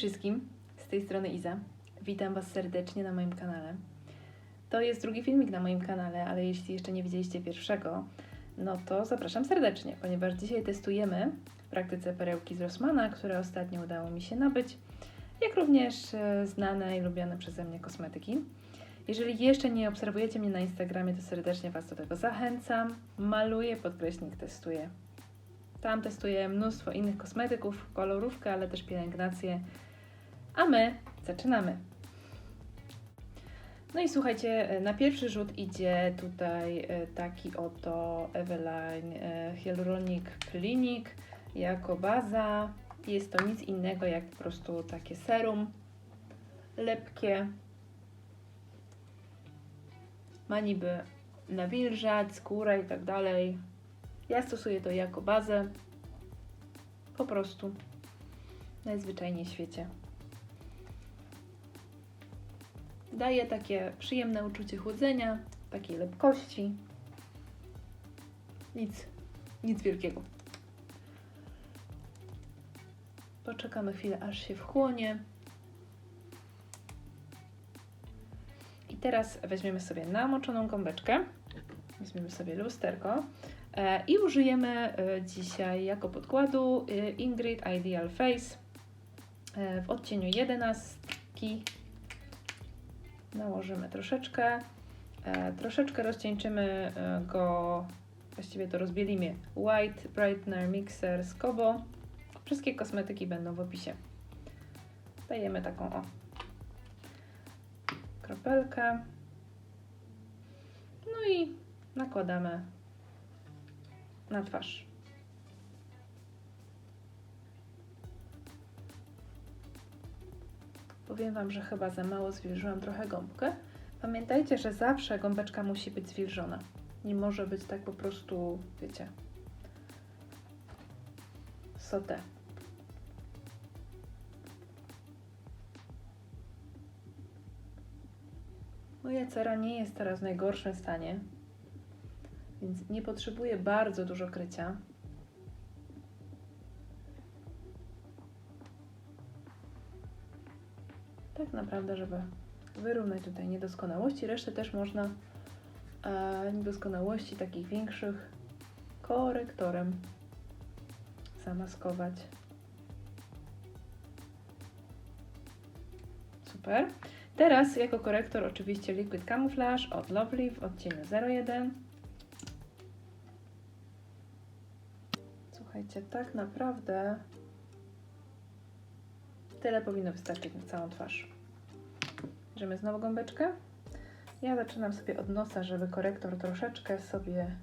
wszystkim, z tej strony Iza. Witam Was serdecznie na moim kanale. To jest drugi filmik na moim kanale, ale jeśli jeszcze nie widzieliście pierwszego, no to zapraszam serdecznie, ponieważ dzisiaj testujemy w praktyce perełki z Rossmana, które ostatnio udało mi się nabyć, jak również e, znane i lubiane przeze mnie kosmetyki. Jeżeli jeszcze nie obserwujecie mnie na Instagramie, to serdecznie Was do tego zachęcam. Maluję, podkreśnik testuję. Tam testuję mnóstwo innych kosmetyków, kolorówkę, ale też pielęgnację. A my zaczynamy. No i słuchajcie, na pierwszy rzut idzie tutaj e, taki oto Eveline e, Hyaluronic Clinic jako baza. Jest to nic innego jak po prostu takie serum lepkie. Ma niby nawilżać skórę i tak dalej. Ja stosuję to jako bazę. Po prostu. Najzwyczajniej w świecie. Daje takie przyjemne uczucie chłodzenia, takiej lepkości. Nic, nic wielkiego. Poczekamy chwilę, aż się wchłonie. I teraz weźmiemy sobie namoczoną gąbeczkę. Weźmiemy sobie lusterko. E, I użyjemy e, dzisiaj jako podkładu e, Ingrid Ideal Face w odcieniu 11. Nałożymy troszeczkę. E, troszeczkę rozcieńczymy e, go, właściwie to rozbielimy. White Brightener Mixer z Kobo. Wszystkie kosmetyki będą w opisie. Dajemy taką o kropelkę. No i nakładamy na twarz. Powiem Wam, że chyba za mało zwilżyłam trochę gąbkę. Pamiętajcie, że zawsze gąbeczka musi być zwilżona. Nie może być tak po prostu, wiecie, sotę. Moja cera nie jest teraz w najgorszym stanie, więc nie potrzebuję bardzo dużo krycia. Tak naprawdę, żeby wyrównać tutaj niedoskonałości, resztę też można e, niedoskonałości takich większych korektorem zamaskować. Super. Teraz jako korektor oczywiście Liquid Camouflage od Lovely w odcieniu 01. Słuchajcie, tak naprawdę tyle powinno wystarczyć na całą twarz. Bierzemy znowu gąbeczkę. Ja zaczynam sobie od nosa, żeby korektor troszeczkę sobie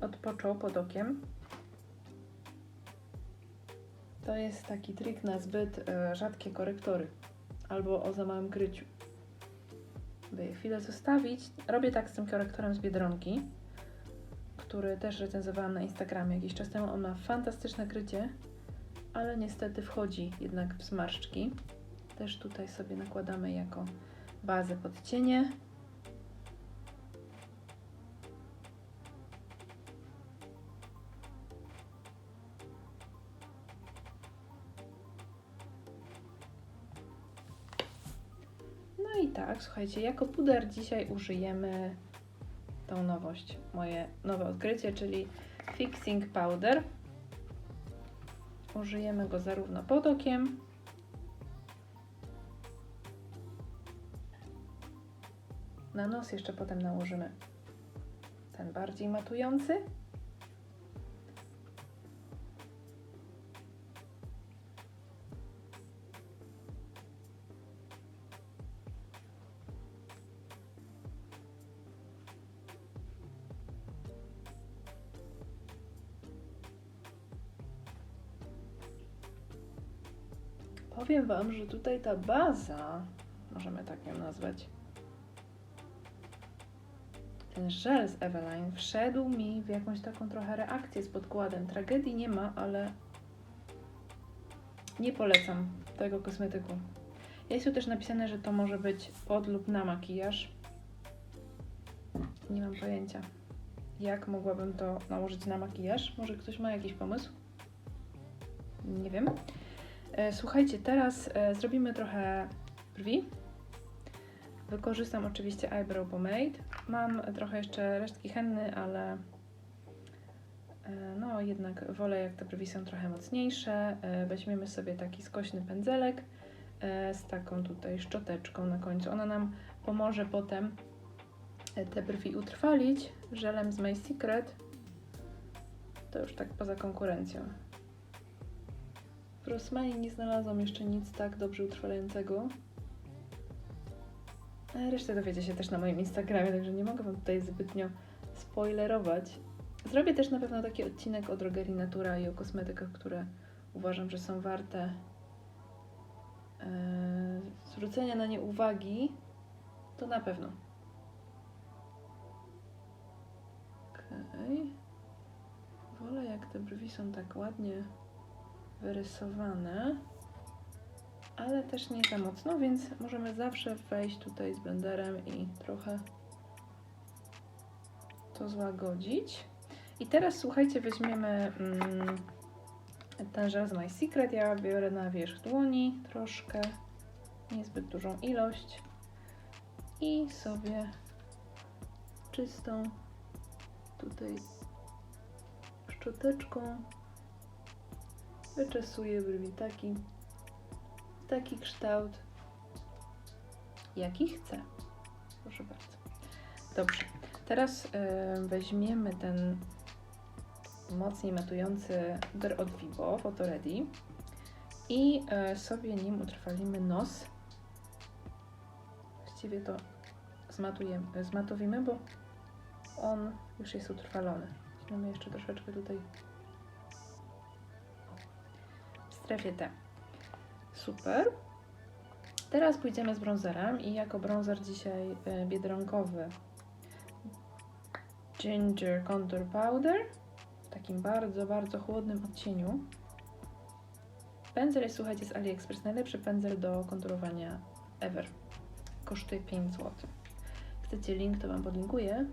odpoczął pod okiem. To jest taki trik na zbyt e, rzadkie korektory albo o za małym kryciu. By je chwilę zostawić. Robię tak z tym korektorem z Biedronki, który też recenzowałam na Instagramie jakiś czas temu. On ma fantastyczne krycie, ale niestety wchodzi jednak w zmarszczki. Też tutaj sobie nakładamy jako bazę pod cienie. No i tak, słuchajcie, jako puder dzisiaj użyjemy tą nowość, moje nowe odkrycie, czyli Fixing Powder. Użyjemy go zarówno pod okiem, na nos jeszcze potem nałożymy ten bardziej matujący. Powiem Wam, że tutaj ta baza, możemy tak ją nazwać, ten żel z Eveline wszedł mi w jakąś taką trochę reakcję z podkładem. Tragedii nie ma, ale nie polecam tego kosmetyku. Jest tu też napisane, że to może być pod lub na makijaż. Nie mam pojęcia, jak mogłabym to nałożyć na makijaż. Może ktoś ma jakiś pomysł? Nie wiem. E, Słuchajcie, teraz e, zrobimy trochę brwi. Wykorzystam oczywiście eyebrow pomade. Mam trochę jeszcze resztki henny, ale e, no jednak wolę jak te brwi są trochę mocniejsze. E, Weźmiemy sobie taki skośny pędzelek e, z taką tutaj szczoteczką na końcu. Ona nam pomoże potem te brwi utrwalić żelem z My Secret. To już tak poza konkurencją. W Rossmanie nie znalazłam jeszcze nic tak dobrze utrwalającego. A Resztę dowiecie się też na moim Instagramie, także nie mogę Wam tutaj zbytnio spoilerować. Zrobię też na pewno taki odcinek o drogerii Natura i o kosmetykach, które uważam, że są warte e, zwrócenia na nie uwagi. To na pewno. Okej. Wolę jak te brwi są tak ładnie wyrysowane, ale też nie za mocno, więc możemy zawsze wejść tutaj z blenderem i trochę to złagodzić. I teraz słuchajcie, weźmiemy mm, ten żel z My Secret. Ja biorę na wierzch dłoni troszkę, niezbyt dużą ilość i sobie czystą tutaj szczoteczką wyczesuję brwi taki, taki kształt, jaki chcę. Proszę bardzo. Dobrze. Teraz y, weźmiemy ten mocniej matujący br od Vivo, Photo Ready i y, sobie nim utrwalimy nos. Właściwie to zmatujemy, zmatowimy, bo on już jest utrwalony. Weźmiemy jeszcze troszeczkę tutaj w strefie T. Super. Teraz pójdziemy z bronzerem i jako bronzer dzisiaj y, biedronkowy Ginger Contour Powder w takim bardzo, bardzo chłodnym odcieniu. Pędzel jest, słuchajcie, z AliExpress. Najlepszy pędzel do konturowania ever. Kosztuje 5 zł. Chcecie link, to Wam podlinkuję.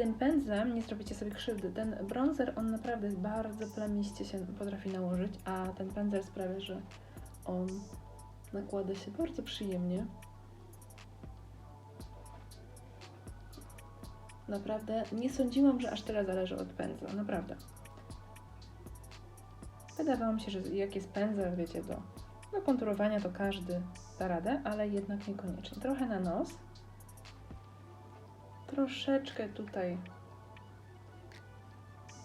Tym pędzlem nie zrobicie sobie krzywdy. Ten bronzer, on naprawdę bardzo plamiście się potrafi nałożyć, a ten pędzel sprawia, że on nakłada się bardzo przyjemnie. Naprawdę nie sądziłam, że aż tyle zależy od pędzla, naprawdę. Wydawało mi się, że jak jest pędzel, wiecie, do, do konturowania to każdy da radę, ale jednak niekoniecznie. Trochę na nos. Troszeczkę tutaj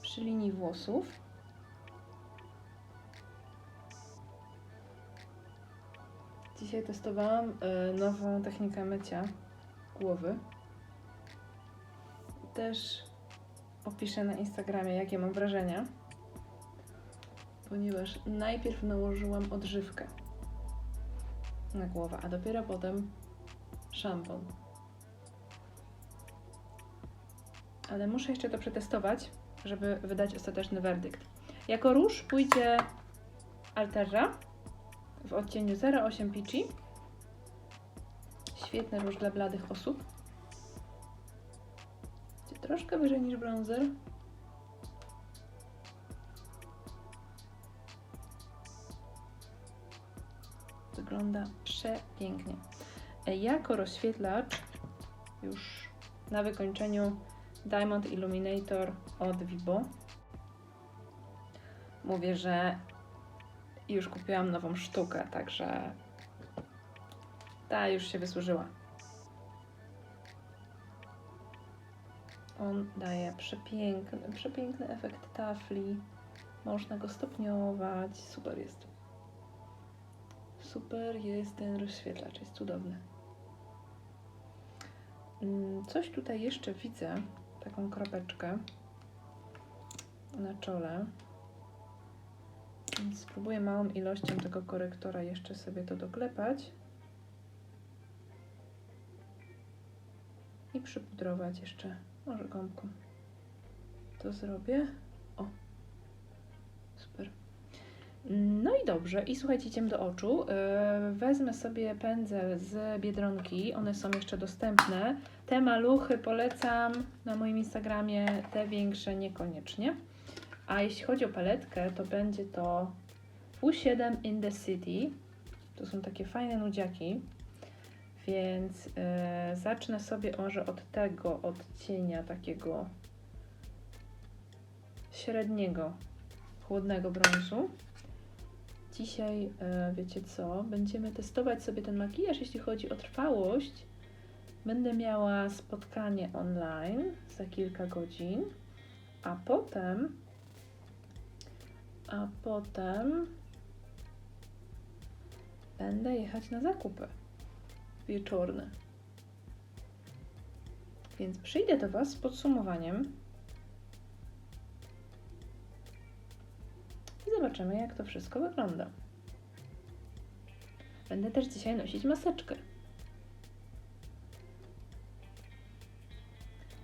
przy linii włosów. Dzisiaj testowałam e, nową technikę mycia głowy. Też opiszę na Instagramie, jakie mam wrażenia, ponieważ najpierw nałożyłam odżywkę na głowę, a dopiero potem szampon. Ale muszę jeszcze to przetestować, żeby wydać ostateczny werdykt. Jako róż pójdzie Alterra w odcieniu 08 Peachy. Świetny róż dla bladych osób. Będzie troszkę wyżej niż bronzer. Wygląda przepięknie. E, Jako rozświetlacz już na wykończeniu Diamond Illuminator od Vibo. Mówię, że już kupiłam nową sztukę, także ta już się wysłużyła. On daje przepiękny, przepiękny efekt tafli. Można go stopniować. Super jest. Super jest ten rozświetlacz, jest cudowny. Mm, Coś tutaj jeszcze widzę, taką kropeczkę na czole. Więc spróbuję małą ilością tego korektora jeszcze sobie to doklepać. I przypudrować jeszcze, może gąbką. To zrobię. O, super. No i dobrze. I słuchajcie, idziemy do oczu. Yy, Wezmę sobie pędzel z Biedronki. One są jeszcze dostępne. Te maluchy polecam na moim Instagramie, te większe niekoniecznie. A jeśli chodzi o paletkę, to będzie to W7 in the City. To są takie fajne nudziaki. Więc e, zacznę sobie może od tego odcienia takiego średniego, chłodnego brązu. Dzisiaj, e, wiecie co, będziemy testować sobie ten makijaż, jeśli chodzi o trwałość. Będę miała spotkanie online za kilka godzin, a potem, a potem będę jechać na zakupy wieczorne. Więc przyjdę do Was z podsumowaniem zobaczymy, jak to wszystko wygląda. Będę też dzisiaj nosić maseczkę.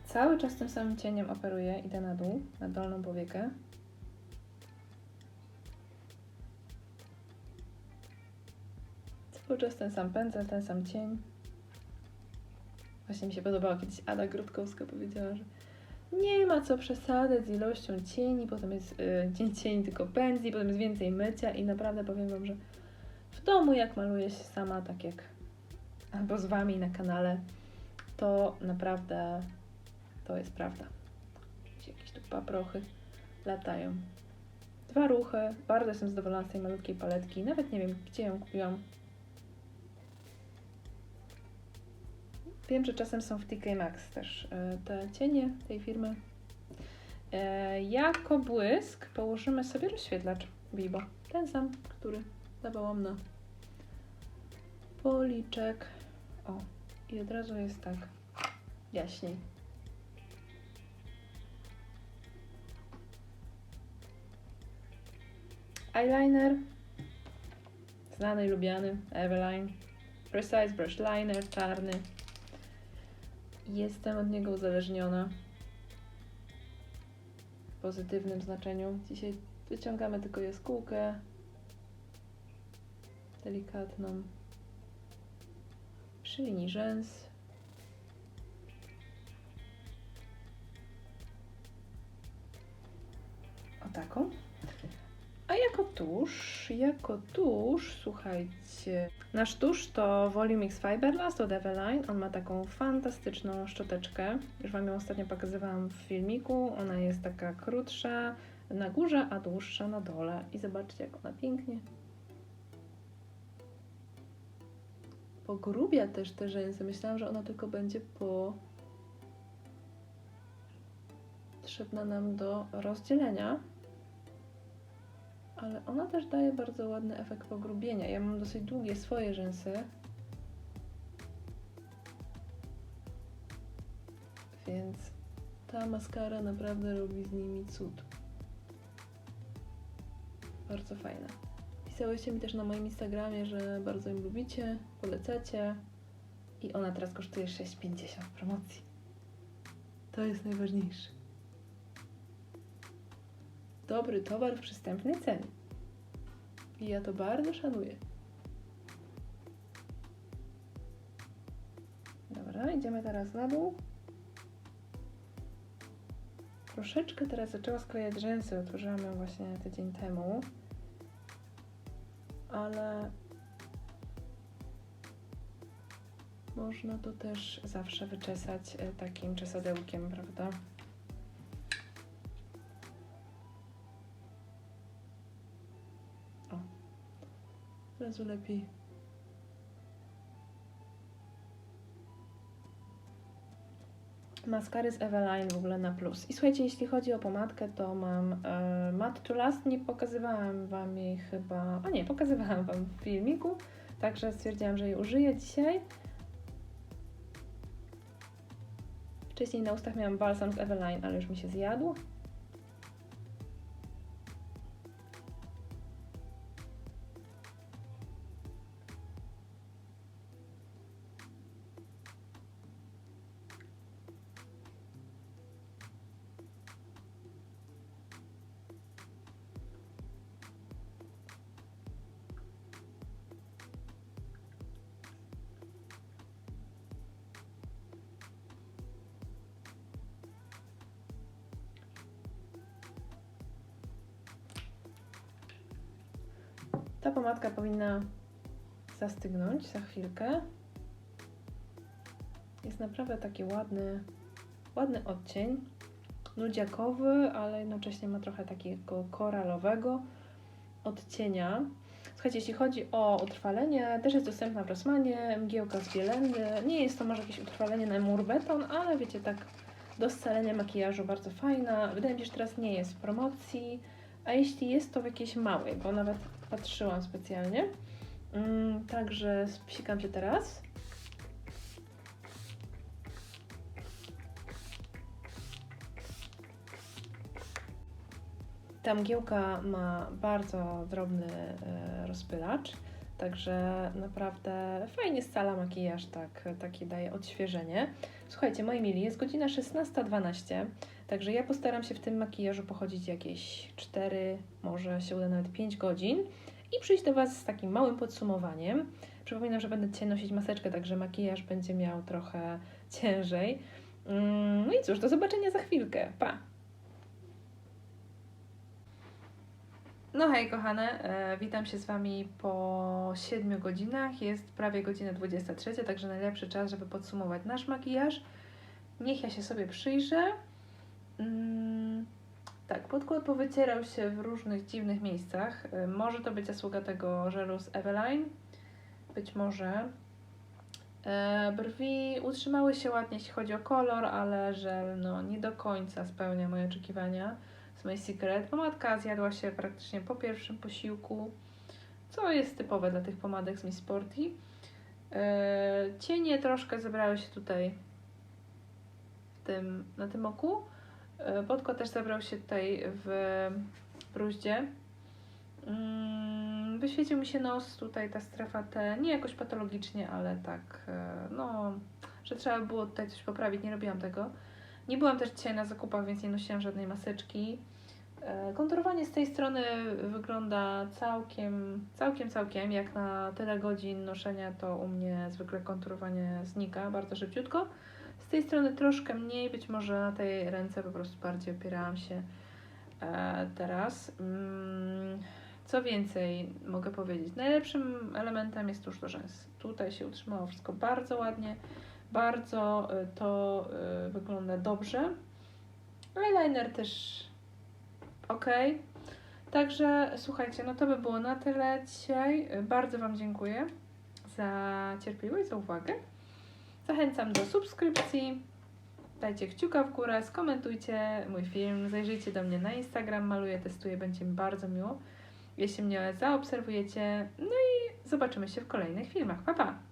Cały czas tym samym cieniem operuję, idę na dół, na dolną powiekę. Cały czas ten sam pędzel, ten sam cień. Właśnie mi się podobało, kiedyś Ada Grotkowska powiedziała, że nie ma co przesadzać z ilością cieni, potem jest y, cień tylko pędzli, potem jest więcej mycia i naprawdę powiem Wam, że w domu jak maluję się sama, tak jak albo z Wami na kanale, to naprawdę to jest prawda. Jakieś tu paprochy latają. Dwa ruchy. Bardzo jestem zadowolona z tej malutkiej paletki. Nawet nie wiem, gdzie ją kupiłam. Wiem, że czasem są w TK Maxx też e, te cienie tej firmy. E, jako błysk położymy sobie rozświetlacz Bibo. Ten sam, który dawałam na policzek. O, i od razu jest tak jaśniej. Eyeliner. Znany lubiany. Eveline. Precise Brush Liner czarny. Jestem od niego uzależniona. W pozytywnym znaczeniu. Dzisiaj wyciągamy tylko jaskółkę. Delikatną. Przy linii rzęs. O taką. Tusz, jako tusz, słuchajcie, nasz tusz to Volumix Fiberlast od Eveline. On ma taką fantastyczną szczoteczkę. Już Wam ją ostatnio pokazywałam w filmiku. Ona jest taka krótsza na górze, a dłuższa na dole. I zobaczcie, jak ona pięknie pogrubia też te rzęsy. Myślałam, że ona tylko będzie po potrzebna nam do rozdzielenia ale ona też daje bardzo ładny efekt pogrubienia. Ja mam dosyć długie swoje rzęsy. Więc ta maskara naprawdę robi z nimi cud. Bardzo fajna. Pisałyście mi też na moim Instagramie, że bardzo im lubicie, polecacie. I ona teraz kosztuje 6,50 w promocji. To jest najważniejsze dobry towar w przystępnej cenie. I ja to bardzo szanuję. Dobra, idziemy teraz na dół. Troszeczkę teraz zaczęła sklejać rzęsy, otworzyłam ją właśnie tydzień temu. Ale można to też zawsze wyczesać e, takim czesadełkiem, prawda? Razu lepiej. Maskary z Eveline w ogóle na plus. I słuchajcie, jeśli chodzi o pomadkę, to mam e, Matte to Last. Nie pokazywałam Wam jej chyba... A nie, pokazywałam Wam w filmiku. Także stwierdziłam, że jej użyję dzisiaj. Wcześniej na ustach miałam balsam z Eveline, ale już mi się zjadł. Ta pomadka powinna zastygnąć za chwilkę. Jest naprawdę taki ładny, ładny odcień. Nudziakowy, ale jednocześnie ma trochę takiego koralowego odcienia. Słuchajcie, jeśli chodzi o utrwalenie, też jest dostępna w Rossmanie, mgiełka z Bielendy. Nie jest to może jakieś utrwalenie na mur beton, ale wiecie, tak do scalenia makijażu bardzo fajna. Wydaje mi się, że teraz nie jest w promocji, a jeśli jest to w jakiejś małej, bo nawet patrzyłam specjalnie. Mm, także psikam się teraz. Ta mgiełka ma bardzo drobny e, rozpylacz, także naprawdę fajnie scala makijaż, tak, takie daje odświeżenie. Słuchajcie, moi mili, jest godzina 16.12, także ja postaram się w tym makijażu pochodzić jakieś 4, może się uda nawet 5 godzin i przyjść do Was z takim małym podsumowaniem. Przypominam, że będę dzisiaj nosić maseczkę, także makijaż będzie miał trochę ciężej. Mm, No i cóż, do zobaczenia za chwilkę. Pa! No hej kochane, e, witam się z Wami po 7 godzinach. Jest prawie godzina 23, także najlepszy czas, żeby podsumować nasz makijaż. Niech ja się sobie przyjrzę. Mm, tak, podkład powycierał się w różnych dziwnych miejscach. E, Może to być zasługa tego żelu z Eveline, być może. E, Brwi utrzymały się ładnie, jeśli chodzi o kolor, ale żel no, nie do końca spełnia moje oczekiwania z My Secret. Pomadka zjadła się praktycznie po pierwszym posiłku, co jest typowe dla tych pomadek z Miss Sporty. E, cienie troszkę zebrały się tutaj tym, na tym oku. E, podkład też zebrał się tutaj w bruździe. Mm, Wyświecił mi się nos, tutaj ta strefa T, nie jakoś patologicznie, ale tak, e, no, że trzeba było tutaj coś poprawić, nie robiłam tego. Nie byłam też dzisiaj na zakupach, więc nie nosiłam żadnej maseczki. E, Konturowanie z tej strony wygląda całkiem, całkiem, całkiem. Jak na tyle godzin noszenia, to u mnie zwykle konturowanie znika bardzo szybciutko. Z tej strony troszkę mniej, być może na tej ręce po prostu bardziej opierałam się e, teraz. Mm, Co więcej mogę powiedzieć? Najlepszym elementem jest tuż do rzęs. Tutaj się utrzymało wszystko bardzo ładnie. Bardzo y, to y, wygląda dobrze. Eyeliner też ok. Także słuchajcie, no to by było na tyle dzisiaj. Bardzo Wam dziękuję za cierpliwość, za uwagę. Zachęcam do subskrypcji. Dajcie kciuka w górę, skomentujcie mój film, zajrzyjcie do mnie na Instagram, maluję, testuję, będzie mi bardzo miło, jeśli mnie zaobserwujecie. No i zobaczymy się w kolejnych filmach. Pa, pa!